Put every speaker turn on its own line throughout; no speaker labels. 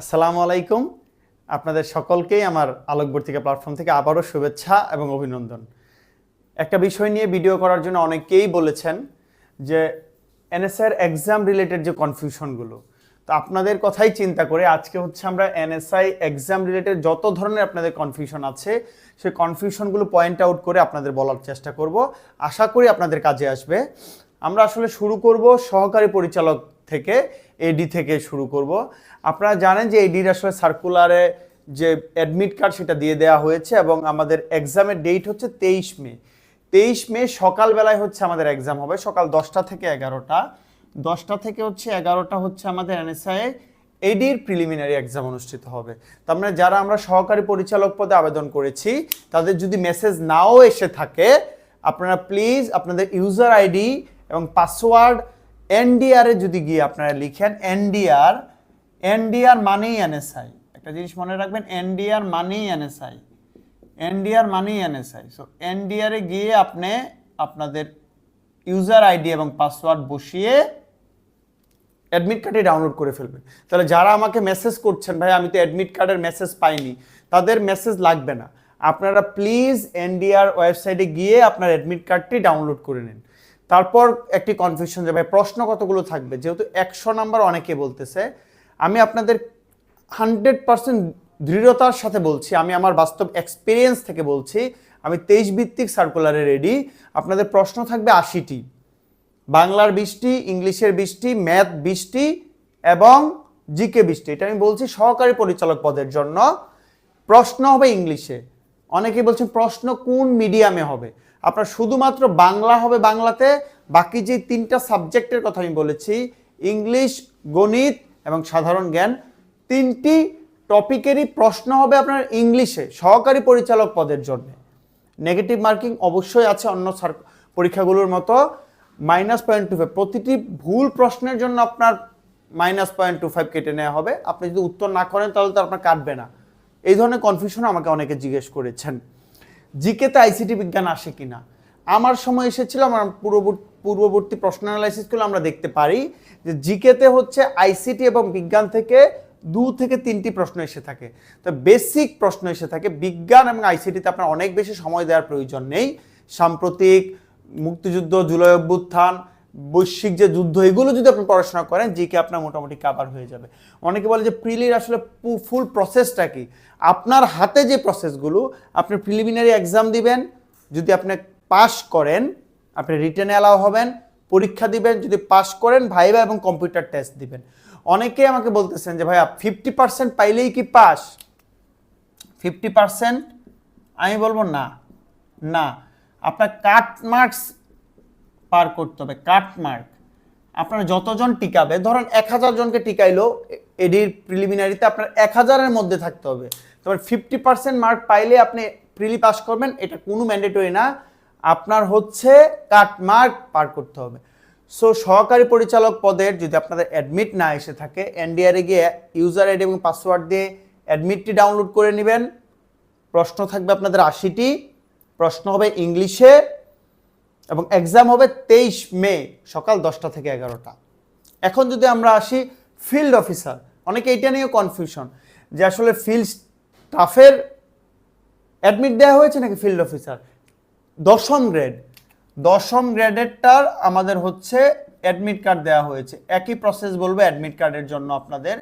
আসসালামু আলাইকুম। আপনাদের সকলকেই আমার আলোকবর্তিকা প্ল্যাটফর্ম থেকে আবারও শুভেচ্ছা এবং অভিনন্দন। একটা বিষয় নিয়ে ভিডিও করার জন্য অনেকেই বলেছেন যে এনএসআর এক্সাম রিলেটেড যে কনফিউশনগুলো তো আপনাদের কথাই চিন্তা করে আজকে হচ্ছে আমরা এনএসআই এক্সাম রিলেটেড যত ধরনের আপনাদের কনফিউশন আছে, সেই কনফিউশনগুলো পয়েন্ট আউট করে আপনাদের বলার চেষ্টা করব। আশা করি আপনাদের কাজে আসবে। আমরা আসলে শুরু করব সহকারী পরিচালক থেকে। এডি থেকে শুরু করব। আপনারা জানেন যে এডির আসলে সার্কুলারে যে অ্যাডমিট কার্ড সেটা দিয়ে দেওয়া হয়েছে এবং আমাদের এক্সামের ডেট হচ্ছে তেইশ মে। তেইশ মে সকালবেলায় হচ্ছে আমাদের এক্সাম হবে, সকাল দশটা থেকে এগারোটা। দশটা থেকে হচ্ছে এগারোটা হচ্ছে আমাদের এনএসআই এডির প্রিলিমিনারি এক্সাম অনুষ্ঠিত হবে। তার মানে যারা আমরা সহকারী পরিচালক পদে আবেদন করেছি, তাদের যদি মেসেজ নাও এসে থাকে, আপনারা প্লিজ আপনাদের ইউজার আইডি এবং পাসওয়ার্ড এনডিআর এ যদি গিয়ে আপনারা লিখেন, এনডিআর এনডিআর মানেই এনএসআই। একটা জিনিস মনে রাখবেন, এনডিআর মানেই এনএসআই। এনডিআর মানেই এনএসআই। সো এনডিআর গিয়ে আপনি আপনাদের ইউজার আইডি এবং পাসওয়ার্ড বসিয়ে অ্যাডমিট কার্ডে ডাউনলোড করে ফেলবেন। তাহলে যারা আমাকে মেসেজ করছেন, ভাই, আমি তো অ্যাডমিট কার্ডের মেসেজ পাইনি, তাদের মেসেজ লাগবে না। আপনারা প্লিজ এনডিআর ওয়েবসাইটে গিয়ে আপনার অ্যাডমিট কার্ডটি ডাউনলোড করে নিন। তারপর একটি কনফিউশন যাবে প্রশ্ন কতগুলো থাকবে? যেহেতু একশো নাম্বার অনেকে বলতেছে, আমি আপনাদের হান্ড্রেড পার্সেন্ট দৃঢ়তার সাথে বলছি, আমি আমার বাস্তব এক্সপিরিয়েন্স থেকে বলছি, আমি তেইশ ভিত্তিক সার্কুলারে রেডি আপনাদের প্রশ্ন থাকবে আশিটি। বাংলার বৃষ্টি, ইংলিশের বৃষ্টি ম্যাথ বৃষ্টি এবং জিকে বৃষ্টি। এটা আমি বলছি সহকারী পরিচালক পদের জন্য। প্রশ্ন হবে ইংলিশে। অনেকে বলছেন, প্রশ্ন কোন মিডিয়ামে হবে? আপনার শুধুমাত্র বাংলা হবে বাংলাতে, বাকি যে তিনটা সাবজেক্টের কথা আমি বলেছি, ইংলিশ, গণিত এবং সাধারণ জ্ঞান, তিনটি টপিকেরই প্রশ্ন হবে আপনার ইংলিশে, সহকারী পরিচালক পদের জন্য। নেগেটিভ মার্কিং অবশ্যই আছে অন্য পরীক্ষাগুলোর মতো। মাইনাস পয়েন্ট টু ফাইভ, প্রতিটি ভুল প্রশ্নের জন্য আপনার মাইনাস পয়েন্ট টু ফাইভ কেটে নেওয়া হবে। আপনি যদি উত্তর না করেন, তাহলে তো আপনার কাটবে না। এই ধরনের কনফিউশন আমাকে অনেকে জিজ্ঞেস করেছেন। জিকেতে আইসিটি বিজ্ঞান আসে কিনা? আমার সময় এসেছিল, আমার পূর্ববর্তী পূর্ববর্তী প্রশ্ন অ্যানালাইসিসগুলো আমরা দেখতে পারি যে জিকেতে হচ্ছে আইসিটি এবং বিজ্ঞান থেকে দু থেকে তিনটি প্রশ্ন এসে থাকে। তো বেসিক প্রশ্ন এসে থাকে, বিজ্ঞান এবং আইসিটিতে আপনার অনেক বেশি সময় দেওয়ার প্রয়োজন নেই। সাম্প্রতিক মুক্তিযুদ্ধ, জুলাই অভ্যুত্থান বৈশ্বিক যে যুদ্ধ, এগুলো যদি আপনি পড়াশোনা করেন জিকে আপনার মোটামুটি কাবার হয়ে যাবে। অনেকে বলে যে প্রিলির আসলে ফুল প্রসেসটা কি? আপনার হাতে যে প্রসেসগুলো আপনি প্রিলিমিনারি এক্সাম দিবেন, যদি আপনি পাস করেন, আপনি রিটেনে অ্যালাউ হবেন, পরীক্ষা দিবেন, যদি পাস করেন ভাইবা এবং কম্পিউটার টেস্ট দিবেন। অনেকে আমাকে বলতেছেন যে, ভাইয়া ফিফটি পার্সেন্ট পাইলেই কি পাস ফিফটি পার্সেন্ট আমি বলব না। না। আপনার কাট মার্কস পার করতে হবে, কাট মার্ক। আপনার যতজন টিকাবে, ধরেন এক হাজার জনকে টিকাইলো, এডির প্রিলিমিনারিতে আপনার এক হাজারের মধ্যে থাকতে হবে। তবে ফিফটি পার্সেন্ট মার্ক পাইলে আপনি প্রিলি পাস করবেন, এটা কোনো ম্যান্ডেটরি না। আপনার হচ্ছে কাট মার্ক পার করতে হবে। সো, সহকারী পরিচালক পদের যদি আপনাদের অ্যাডমিট না এসে থাকে, এনডিআরে গিয়ে ইউজার আইডি এবং পাসওয়ার্ড দিয়ে অ্যাডমিটটি ডাউনলোড করে নেবেন। প্রশ্ন থাকবে আপনাদের আশিটি। প্রশ্ন হবে ইংলিশে। এবং এক্সাম হবে তেইশ মে, সকাল দশটা থেকে এগারোটা। এখন যদি আমরা আসি ফিল্ড অফিসার অনেকে এটা নিয়েও কনফিউশন যে আসলে ফিল্ড স্টাফের অ্যাডমিট দেওয়া হয়েছে নাকি ফিল্ড অফিসার দশম গ্রেড দশম গ্রেডেরটার আমাদের হচ্ছে অ্যাডমিট কার্ড দেওয়া হয়েছে। একই প্রসেস বলব অ্যাডমিট কার্ডের জন্য আপনাদের।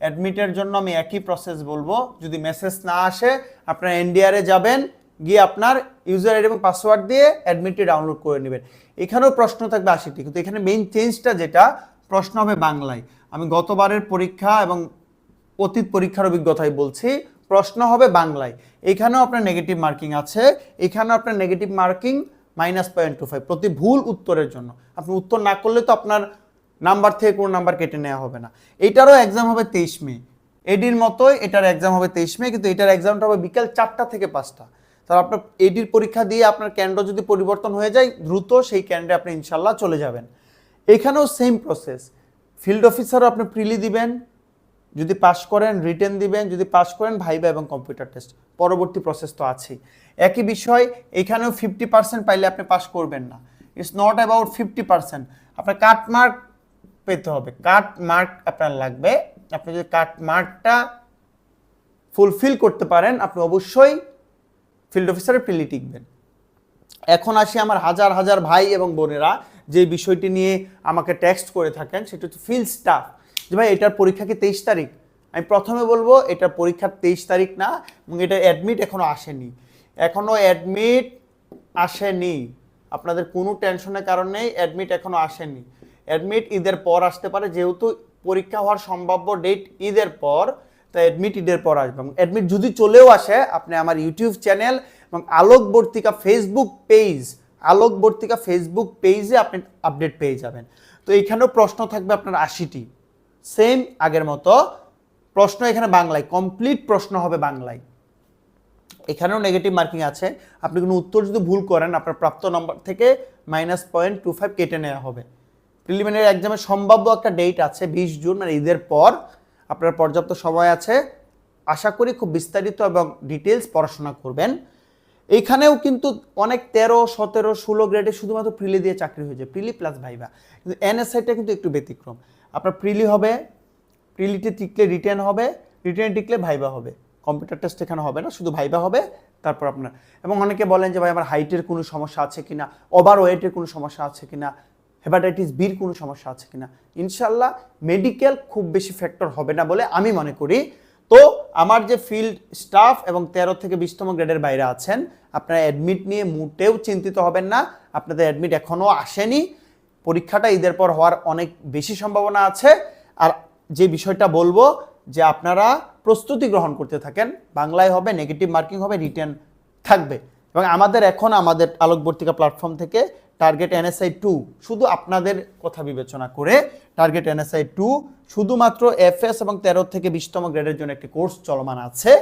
অ্যাডমিটের জন্য আমি একই প্রসেস বলব। যদি মেসেজ না আসে, আপনারা এনডিআরে যাবেন। গিয়ে আপনার ইউজার আইডি এবং পাসওয়ার্ড দিয়ে অ্যাডমিটটি ডাউনলোড করে নেবেন। এখানেও প্রশ্ন থাকবে আশিটি, কিন্তু এখানে মেইন চেঞ্জটা যেটা, প্রশ্ন হবে বাংলায়। আমি গতবারের পরীক্ষা এবং অতীত পরীক্ষার অভিজ্ঞতায় বলছি, প্রশ্ন হবে বাংলায়। এখানেও আপনার নেগেটিভ মার্কিং আছে, এখানেও আপনার negative marking minus point two five প্রতি ভুল উত্তরের জন্য। আপনি উত্তর না করলে তো আপনার নাম্বার থেকে কোনো নাম্বার কেটে নেওয়া হবে না। এটারও এক্সাম হবে তেইশ মে। এডির মতোই এটার এক্সাম হবে তেইশ মে, কিন্তু এটার এক্সামটা হবে বিকাল চারটা থেকে পাঁচটা। তাহলে আপনার এডির পরীক্ষা দিয়ে আপনার ক্যান্ডো যদি পরিবর্তন হয়ে যায়, দ্রুত সেই ক্যান্ডে আপনি ইনশাল্লাহ চলে যাবেন। এখানেও সেম প্রসেস ফিল্ড অফিসারও আপনি প্রিলি দিবেন, যদি পাশ করেন রিটেন দিবেন, যদি পাশ করেন ভাইবা এবং কম্পিউটার টেস্ট পরবর্তী প্রসেস তো আছেই। একই বিষয়, এখানেও ফিফটি পার্সেন্ট পাইলে আপনি পাশ করবেন না। It's not about fifty percent আপনার কাট মার্ক পেতে হবে। কাট মার্ক আপনার লাগবে। আপনি যদি কাট মার্কটা ফুলফিল করতে পারেন, আপনি অবশ্যই ফিল্ড অফিসারের প্রিলি টিকবেন। এখন আসি আমার হাজার হাজার ভাই এবং বোনেরা যে বিষয়টি নিয়ে আমাকে টেক্সট করে থাকেন, সেটা হচ্ছে ফিল স্টাফ যে ভাই, এটার পরীক্ষা কি তেইশ তারিখ? আমি প্রথমে বলব এটার পরীক্ষা তেইশ তারিখ না, এবং এটা অ্যাডমিট এখনও আসেনি। এখনও অ্যাডমিট আসেনি। আপনাদের কোনো টেনশনের কারণ অ্যাডমিট এখনও আসেনি। অ্যাডমিট ঈদের পর আসতে পারে, যেহেতু পরীক্ষা হওয়ার সম্ভাব্য ডেট ঈদের পর তাই অ্যাডমিট ঈদের পর আসবে। এবং অ্যাডমিট যদি চলেও আসে, আপনি আমার ইউটিউব চ্যানেল এবং Alokbartika Facebook page Alokbartika Facebook পেজে আপনি আপডেট পেয়ে যাবেন। তো এইখানেও প্রশ্ন থাকবে আপনার আশিটি। সেম আগের মতো, প্রশ্ন এখানে বাংলায় কমপ্লিট প্রশ্ন হবে বাংলায়। এখানেও নেগেটিভ মার্কিং আছে। আপনি কোনো উত্তর যদি ভুল করেন, আপনার প্রাপ্ত নম্বর থেকে মাইনাস পয়েন্ট টু ফাইভ কেটে নেওয়া হবে। প্রিলিমিনারি এক্সামের সম্ভাব্য একটা ডেট আছে, বিশ জুন মানে ঈদের পর। আপনার পর্যাপ্ত সময় আছে। আশা করি খুব বিস্তারিত এবং ডিটেলস পড়াশোনা করবেন। এইখানেও কিন্তু অনেক তেরো, সতেরো, ষোলো গ্রেডে শুধুমাত্র প্রিলি দিয়ে চাকরি হয়ে যায় প্রিলি প্লাস ভাইভা কিন্তু এনএসআইটা কিন্তু একটু ব্যতিক্রম। আপনার প্রিলি হবে প্রিলিতে টিকলে রিটার্ন হবে রিটার্ন টিকলে ভাইবা হবে। কম্পিউটার টেস্ট এখানে হবে না, শুধু ভাইবা হবে, তারপর আপনার এবং অনেকে বলেন যে ভাই, আমার হাইটের কোনো সমস্যা আছে কিনা? ওভার ওয়েটের কোনো সমস্যা আছে কিনা? হেপাটাইটিস বির কোনো সমস্যা আছে কিনা? ইনশাল্লাহ মেডিকেল খুব বেশি ফ্যাক্টর হবে না বলে আমি মনে করি। তো আমার যে ফিল্ড স্টাফ এবং তেরো থেকে বিশতম গ্রেডের বাইরে আছেন, আপনারা অ্যাডমিট নিয়ে মোটেও চিন্তিত হবেন না। আপনাদের অ্যাডমিট এখনও আসেনি। পরীক্ষাটা ঈদের পর হওয়ার অনেক বেশি সম্ভাবনা আছে। আর যে বিষয়টা বলব, যে আপনারা প্রস্তুতি গ্রহণ করতে থাকেন, বাংলায় হবে নেগেটিভ মার্কিং হবে রিটার্ন থাকবে। এবং আমাদের এখন আমাদের আলোকবর্তিকা প্ল্যাটফর্ম থেকে টার্গেট এনএসআই টু শুধু আপনাদের কথা বিবেচনা করে টার্গেট এনএসআই টু শুধুমাত্র এফএস এবং তেরো থেকে বিশতম গ্রেডের জন্য একটি কোর্স চলমান আছে।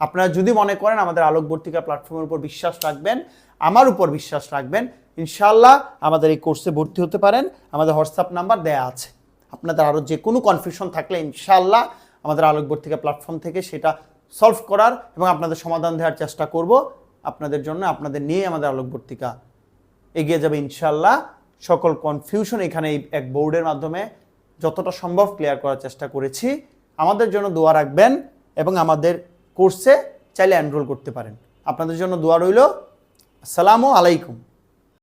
আপনারা যদি মনে করেন আমাদের আলোকবর্তিকা প্ল্যাটফর্মের উপর বিশ্বাস রাখবেন, আমার উপর বিশ্বাস রাখবেন ইনশাল্লাহ আমাদের এই কোর্সে ভর্তি হতে পারেন। আমাদের হোয়াটসঅ্যাপ নাম্বার দেয়া আছে। আপনাদের আরও যে কোনো কনফিউশন থাকলে ইনশাল্লাহ আমাদের আলোকবর্তিকা প্ল্যাটফর্ম থেকে সেটা সলভ করার এবং আপনাদের সমাধান দেওয়ার চেষ্টা করব। আপনাদের জন্য, আপনাদের নিয়ে আমাদের আলোকবর্তিকা এগিয়ে যাবে ইনশাল্লাহ সকল কনফিউশন এখানে এক বোর্ডের মাধ্যমে যতটা সম্ভব ক্লিয়ার করার চেষ্টা করেছি। আমাদের জন্য দোয়া রাখবেন এবং আমাদের কোর্সে চাইলে এনরোল করতে পারেন। আপনাদের জন্য দোয়া রইল। আসসালামু আলাইকুম।